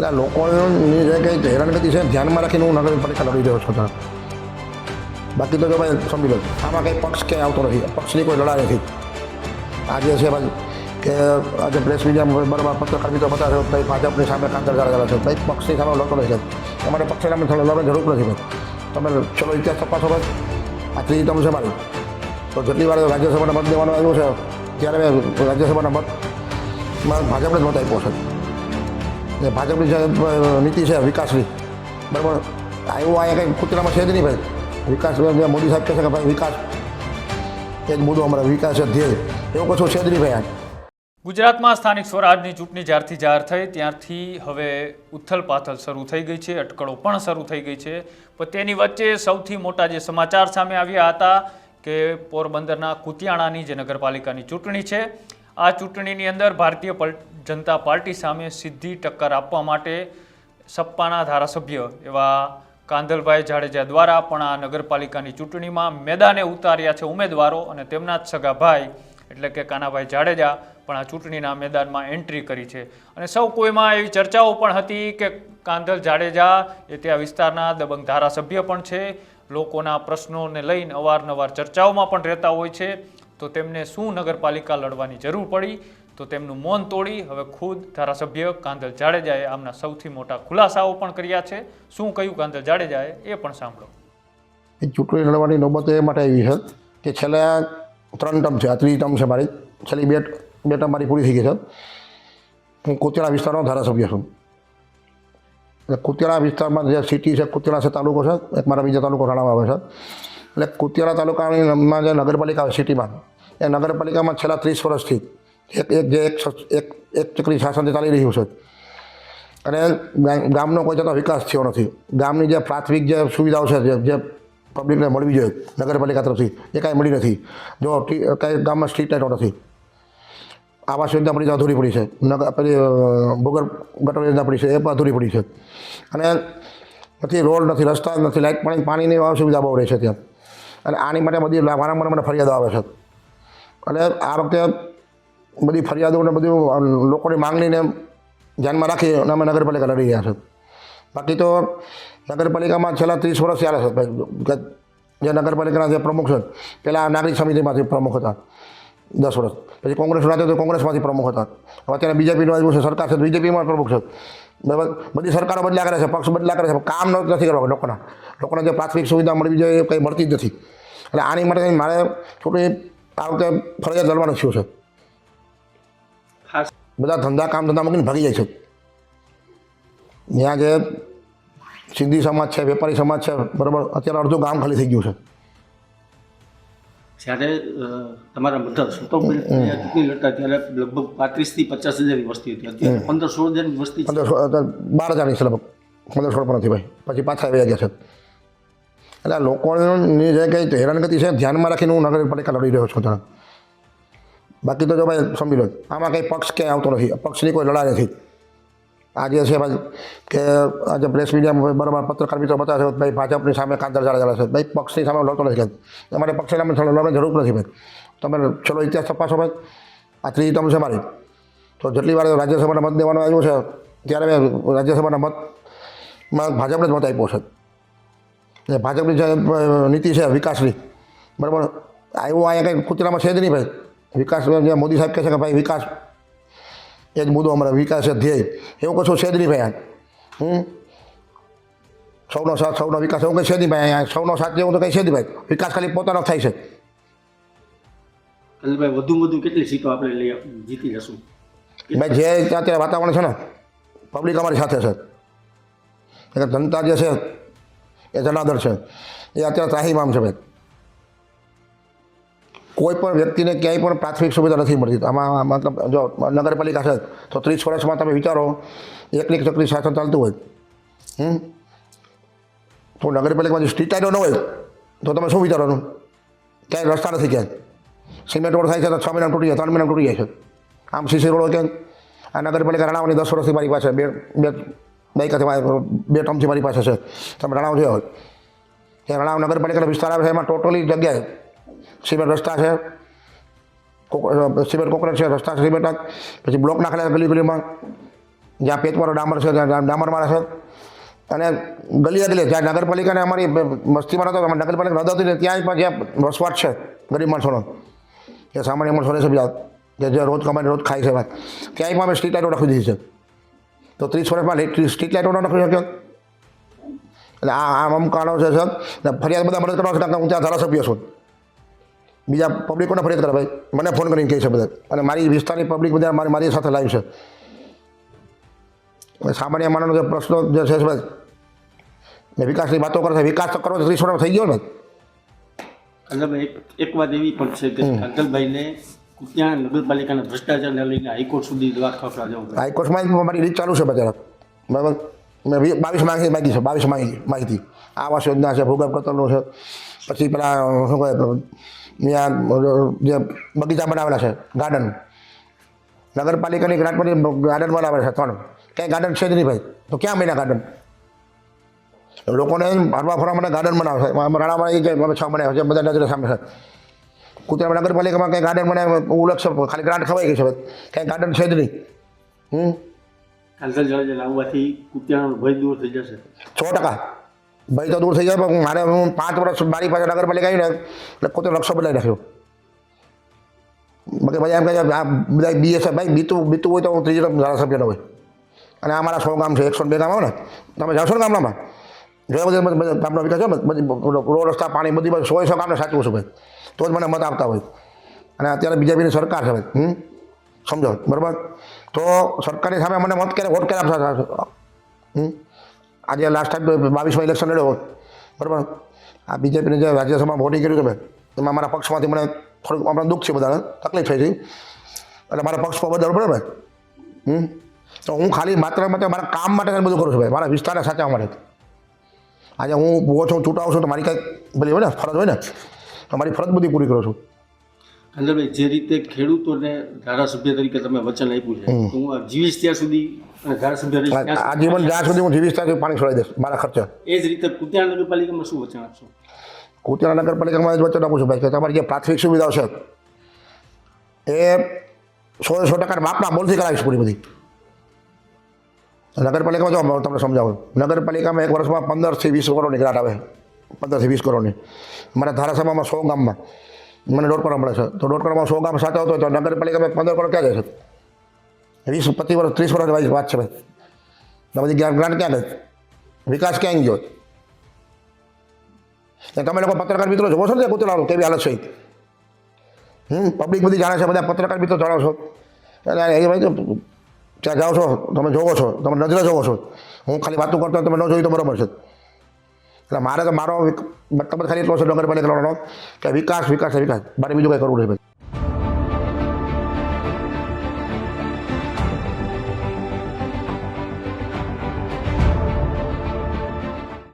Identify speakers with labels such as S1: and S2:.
S1: એટલે લોકોની જે કંઈ હેરાનગતિ છે ધ્યાનમાં રાખીને હું નગરપાલિકા લડી રહ્યો છું બાકી તો જો ભાઈ સમજી લો, આમાં કંઈ પક્ષ ક્યાંય આવતો નથી. પક્ષની કોઈ લડાઈ નથી. આજે છે ભાઈ કે આજે પ્રેસ મીડિયા બરાબર પત્રકાર મિત્રો બતાવે છે, ભાઈ ભાજપની સામે કાંતર ચાલે છે. ભાઈ પક્ષની સામે લડતો નથી તમારે પક્ષની સામે લડવાની જરૂર નથી ભાઈ. તમે ચલો ઇતિહાસ તપાસો ભાઈ. આ ત્રીજી તમે છે મારી. તો જેટલી વાર રાજ્યસભાના મત દેવાનું આવ્યું છે, ત્યારે મેં રાજ્યસભાના મતમાં ભાજપને જ મત આપ્યો છે. ને ભાજપની નીતિ છે વિકાસની, બરાબર? આવ્યું અહીંયા કંઈ કૂતરામાં છે જ નહીં ભાઈ. વિકાસ મોદી સાહેબ કહે કે ભાઈ વિકાસ, એ જ મુદ્દો અમારા વિકાસ ધ્યેય. એવું કશું છે જ નહીં ભાઈ
S2: ગુજરાતમાં સ્થાનિક સ્વરાજની ચૂંટણી જ્યારથી જાહેર થઈ, ત્યારથી હવે ઉથલ પાથલ શરૂ થઈ ગઈ છે, અટકળો પણ શરૂ થઈ ગઈ છે. પણ તેની વચ્ચે સૌથી મોટા જે સમાચાર સામે આવ્યા હતા કે પોરબંદરના કુતિયાણાની જે નગરપાલિકાની ચૂંટણી છે આ ચૂંટણીની અંદર ભારતીય જનતા પાર્ટી સામે સીધી ટક્કર આપવા માટે સપ્પાના ધારાસભ્ય એવા કાંધલભાઈ જાડેજા દ્વારા પણ આ નગરપાલિકાની ચૂંટણીમાં મેદાને ઉતાર્યા છે ઉમેદવારો અને તેમના જ સગા ભાઈ એટલે કે કાનાભાઈ જાડેજા પણ આ ચૂંટણીના મેદાનમાં એન્ટ્રી કરી છે. અને સૌ કોઈમાં એવી ચર્ચાઓ પણ હતી કે કાંધલ જાડેજા એ ત્યાં વિસ્તારના દબંગ ધારાસભ્ય પણ છે. લોકોના પ્રશ્નોને લઈને અવારનવાર ચર્ચાઓમાં પણ રહેતા હોય છે. તો તેમને શું નગરપાલિકા લડવાની જરૂર પડી? તો તેમનું મૌન તોડી હવે ખુદ ધારાસભ્ય કાંધલ જાડેજાએ આમના સૌથી મોટા ખુલાસાઓ પણ કર્યા છે. શું કહ્યું કાંધલ જાડેજાએ? એ પણ સાંભળો.
S1: એ ચૂંટણી લડવાની નોબત એ માટે આવી છે કે છેલ્લા ત્રણ ટર્મ છે. આ ત્રીજી ટર્મ છે મારી. છેલ્લી બે બે ટર્મ મારી પૂરી થઈ ગઈ છે. હું કુતિયાણા વિસ્તારનો ધારાસભ્ય છું. એટલે કુતિયાણા વિસ્તારમાં જે સિટી છે કુતિયાણા છે, તાલુકો છે. એક મારા બીજા તાલુકો રાણામાં આવે છે. એટલે કુતિયાણા તાલુકાની જે નગરપાલિકા આવે સિટીમાં એ નગરપાલિકામાં છેલ્લા ત્રીસ વર્ષથી એક એક જે એક એક એક ચક્રી શાસનથી ચાલી રહ્યું છે. અને ગામનો કોઈ જતો વિકાસ થયો નથી. ગામની જે પ્રાથમિક જે સુવિધાઓ છે જે પબ્લિકને મળવી જોઈએ નગરપાલિકા તરફથી એ કાંઈ મળી નથી. જો કાંઈ ગામમાં સ્ટ્રીટ લાઇટો નથી. આવાસ યોજના પડી અધૂરી પડી છે. નગર અ, ભૂગર્ભ ગટર યોજના પડી છે એ પણ અધૂરી પડી છે. અને નથી રોડ નથી રસ્તા નથી લાઇટ પાણી પાણીની સુવિધા બહુ રહે છે ત્યાં. અને આની માટે બધી વારંવાર મને ફરિયાદો આવે છે. અને આ વખતે બધી ફરિયાદોને બધું લોકોની માંગણીને ધ્યાનમાં રાખી અને અમે નગરપાલિકા લડી રહ્યા છે. બાકી તો નગરપાલિકામાં છેલ્લા ત્રીસ વર્ષ ચાલે છે. જે નગરપાલિકાના જે પ્રમુખ છે પહેલાં નાગરિક સમિતિમાંથી પ્રમુખ હતા, દસ વર્ષ. પછી કોંગ્રેસ રાતે તો કોંગ્રેસમાંથી પ્રમુખ હતા. હવે અત્યારે બીજેપીનો આવ્યું છે, સરકાર છે બીજેપીમાં પ્રમુખ છે. બરાબર? બધી સરકારો બદલ્યા કરે છે, પક્ષ બદલ્યા કરે છે કામ નથી કરવા લોકોના. લોકોને જે પ્રાથમિક સુવિધા મળવી જોઈએ કંઈ મળતી જ નથી. એટલે આની માટે મારે ચૂંટણી આ વખતે ફરજિયાત લડવાનું થયું છે. બધા ધંધા કામ ધંધા મૂકીને ભાગી જાય છે. ત્યાં જે સિંધી સમાજ છે વેપારી સમાજ છે બરાબર અત્યારે અડધું ગામ ખાલી થઈ ગયું છે.
S3: જ્યારે તમારા મધર સુતોબેન ચૂંટણી લડતા ત્યારે લગભગ પાંત્રીસથી પચાસ હજારની વસ્તી હતી. અત્યારે પંદર સોળ હજારની વસ્તી
S1: પંદર બાર હજારની છે લગભગ. પંદર સોળ પણ નથી ભાઈ. પછી પાછા આવી ગયા છે. એટલે આ લોકોની જે કંઈ હેરાનગતિ છે, ધ્યાનમાં રાખીને હું નગરપાલિકા લડી રહ્યો છું તને બાકી તો જો ભાઈ, સમજી લો, આમાં કંઈ પક્ષ ક્યાંય આવતો નથી. પક્ષની કોઈ લડાઈ નથી. આજે છે ભાઈ, કે આજે પ્રેસ મીડિયામાં બરાબર પત્રકાર મિત્રો બતાવે છે, ભાઈ ભાજપની સામે કાંતર ચાલે ચાલે છે. ભાઈ, પક્ષની સામે લડતો નથી તમારે પક્ષની સામે લડવાની જરૂર નથી ભાઈ. તમે ચલો ઇતિહાસ તપાસો ભાઈ. આ ત્રીજી ટર્મ છે મારી. તો જેટલી વાર રાજ્યસભાના મત દેવાનું આવ્યું છે, ત્યારે મેં રાજ્યસભાના મતમાં ભાજપને જ મત આપ્યો છે. ને ભાજપની જે નીતિ છે વિકાસની. બરાબર? આવ્યું અહીંયા કંઈ કૂતરામાં છે જ નહીં ભાઈ. વિકાસ જે મોદી સાહેબ કહે છે કે ભાઈ વિકાસ એ જ મુદ્દો અમારે. વિકાસ છે ધ્યેય. એવું કશું છે જ નહીં ભાઈ હમ? સૌનો સાથ સૌનો વિકાસ એવું કંઈ છે નહીં ભાઈ અહીંયા. સૌનો સાથ જેવું તો કંઈ છે નહીં ભાઈ. વિકાસ ખાલી પોતાનો થાય છે.
S3: કલ્લભાઈ વધુ વધુ કેટલી સીટો આપણે લઈ જીતી જશું?
S1: ભાઈ જે અત્યારે વાતાવરણ છે ને પબ્લિક અમારી સાથે છે. એટલે જનતા જે છે એ જનાદર છે. એ અત્યારે ત્રાહીમામ છે ભાઈ. કોઈ પણ વ્યક્તિને ક્યાંય પણ પ્રાથમિક સુવિધા નથી મળતી. આમાં મતલબ જો નગરપાલિકા છે, તો ત્રીસ વર્ષમાં તમે વિચારો, એકની ચકરી શાસન ચાલતું હોય. હમ? તો નગરપાલિકામાં જો સ્ટ્રીટ લાઇટો ન હોય, તો તમે શું વિચારવાનું ક્યાંય રસ્તા નથી ક્યાંય. સિમેન્ટ રોડ થાય છે, તો છ મહિના તૂટી જાય, ત્રણ મહિના તૂટી જાય છે. આમ સીસી રોડ હોય કે આ નગરપાલિકા રણાવની દસ વર્ષથી મારી પાસે બે બે દાયકાથી બે ટર્મથી મારી પાસે છે. તમે રણાવ જોયો હોય. એ રણાવ નગરપાલિકાનો વિસ્તાર આવે છે, એમાં ટોટલી જગ્યાએ સિમેન્ટ રસ્તા છે. સિમેન્ટ કોકરેટ છે, રસ્તા છે સિમેન્ટ પછી બ્લોક નાખેલા છે ગલી ગલીમાં. જ્યાં પેચવાળો ડામર છે, ત્યાં ડામર મારે છે. અને ગલી ગલીએ જ્યાં નગરપાલિકાને અમારી મસ્તીમાં અમારી નગરપાલિકા નહોતી ને ત્યાં પણ જ્યાં વસવાટ છે, ગરીબ માણસોનો. જે સામાન્ય માણસો રહે છે જે જે રોજ કમાઈને રોજ ખાય છે વાત ત્યાંય પણ અમે સ્ટ્રીટ લાઇટો રાખી દીધી છે. તો ત્રીસ વર્ષમાં સ્ટ્રીટ લાઇટો ન રાખી શક્યો એટલે આ આમ આમ કારણો છે સર. ને ફરિયાદ બધા મદદ કરવા છે હું ત્યાં ધારાસભ્ય છું. બીજા પબ્લિકોને ફરિયાદ કરે ભાઈ? મને ફોન કરીને કહે છે બધા. અને મારી વિસ્તારની પબ્લિક બધા મારી મારી સાથે લાઈવ છે. સામાન્ય માનવનો જે પ્રશ્નો જે છે ભાઈ ને વિકાસની વાતો કરે છે. વિકાસ તો કરવો ત્રીસ વર્ષ થઈ ગયો ને.
S3: એક વાત એવી પણ છે કે કાંતલભાઈને
S1: હાઈકોર્ટમાં મારી રીત ચાલુ છે બજાર બરાબર? માહિતી માગી માહિતી આવાસ યોજના છે, ભૂગર્ભ કતરનું છે, પછી પેલા, શું કહે, ત્યાં, જે બગીચા બનાવેલા છે ગાર્ડન નગરપાલિકાની ગ્રાન્ટમાંથી ગાર્ડન બનાવેલા છે, ત્રણ. ક્યાંય ગાર્ડન છે જ નહીં ભાઈ. તો ક્યાં મહિના ગાર્ડન લોકોને હરવા ફરવા માટે ગાર્ડન બનાવે છે. રાણામાં એ છ મહિના છે બધા નજરે સામે છે. કુતરા નગરપાલિકામાં કંઈ ગાર્ડન બનાવે ઉલક્ષ ખાલી ગ્રાન્ટ ખવાઈ ગઈ છે કંઈ ગાર્ડન છે જ નહીં. હમ?
S3: જળે કુતિયાનો ભય દૂર થઈ જશે.
S1: સો ટકા. ભાઈ તો દૂર થઈ જાય પણ મારે હું પાંચ વર્ષ મારી પાસે નગરપાલિકા આવી ને એટલે પોતે લક્ષ્ય બદલાઈ નાખ્યો. બાકી બધા એમ કહે આ બધા બીએસએફ ભાઈ બીતું બીતું હોય તો હું ત્રીજી ધારાસભ્ય હોય. અને આ મારા સો ગામ છે એકસો બે ગામ આવે ને. તમે જાશો ને ગામડામાં? જોયા બધા ગામનો વિકાસ છે રોડ રસ્તા પાણી બધી બધું સો સો ગામને સાચવું છું ભાઈ. તો જ મને મત આપતા હોય. અને અત્યારે બીજેપીની સરકાર છે હમ? સમજો? બરાબર? તો સરકારની સામે મને મત ક્યારે વોટ ક્યારે આપતા હમ? આજે લાસ્ટ ટાઈમ બાવીસમાં ઇલેક્શન લડ્યો બરાબર? આ બીજેપીની જે રાજ્યસભામાં વોટિંગ કર્યું તમે એમાં મારા પક્ષમાંથી મને થોડુંક હમણાં દુઃખ છે બધાને, તકલીફ થઈ હતી. એટલે મારા પક્ષ પર બદલ, બરાબર? હમ? તો હું ખાલી માત્ર માટે મારા કામ માટે બધું કરું છું ભાઈ. મારા વિસ્તારને સાચવવા માટે. આજે હું ઊભો છું ચૂંટાવું છું તો મારી કંઈક, ભલે, હોય ને, ફરજ હોય ને. તો મારી ફરજ બધી પૂરી કરું છું.
S3: કાંતલભાઈ જે રીતે ખેડૂતોને ધારાસભ્ય તરીકે તમે વચન આપ્યું છે તો હું જીવીશ ત્યાં સુધી અને ધારાસભ્ય રહીશ ત્યાં
S1: આ
S3: સુધી
S1: જીવન જ્યાં સુધી હું જીવીશ ત્યાં સુધી પાણી છોડાઈ દઈશ મારા ખર્ચા.
S3: એ જ રીતે કુતિયાણા નગરપાલિકામાં શું વચન આપશો?
S1: કુતિયાણા નગરપાલિકામાં જ વચન આપું છું ભાઈ કે તમારી જે પ્રાથમિક સુવિધાઓ છે એ સો સો ટકા બાપના બોલથી કરાવીશ પૂરી બધી. નગરપાલિકામાં જો તમને સમજાવું નગરપાલિકામાં એક વર્ષમાં પંદરથી વીસ કરોડ નીકળાટ આવે. પંદરથી વીસ કરોડની. મારા ધારાસભામાં સો ગામમાં. મને દોઢ કરોડ મળે છે. તો દોઢ કરોડમાં સો ગામ સાચા હોય તો નગરપાલિકામાં પંદર કરોડ ક્યાં જાય છે? વીસ, પચીસ વર્ષ, ત્રીસ વર્ષ વાત છે ભાઈ. તો બધી ગ્રાન્ટ ક્યાં ગઈ? વિકાસ ક્યાં ગયો? તમે લોકો પત્રકાર મિત્રો જોવો છો ને કૂતરાનું કેવી હાલત છે હમ પબ્લિક બધી જાણે છે, બધા પત્રકાર મિત્રો જાણો છો. એટલે એ ભાઈ ત્યાં જાઓ છો, તમે જોવો છો, તમે નજરે જોવો છો. હું ખાલી વાતો કરતો તમે ન જોયું તો બરાબર છે. એટલે મારે તો મારો મતલબ ખાલી એટલો છે નગરપાલિકાનો કે વિકાસ વિકાસ વિકાસ. મારે બીજું કંઈ કરવું નહીં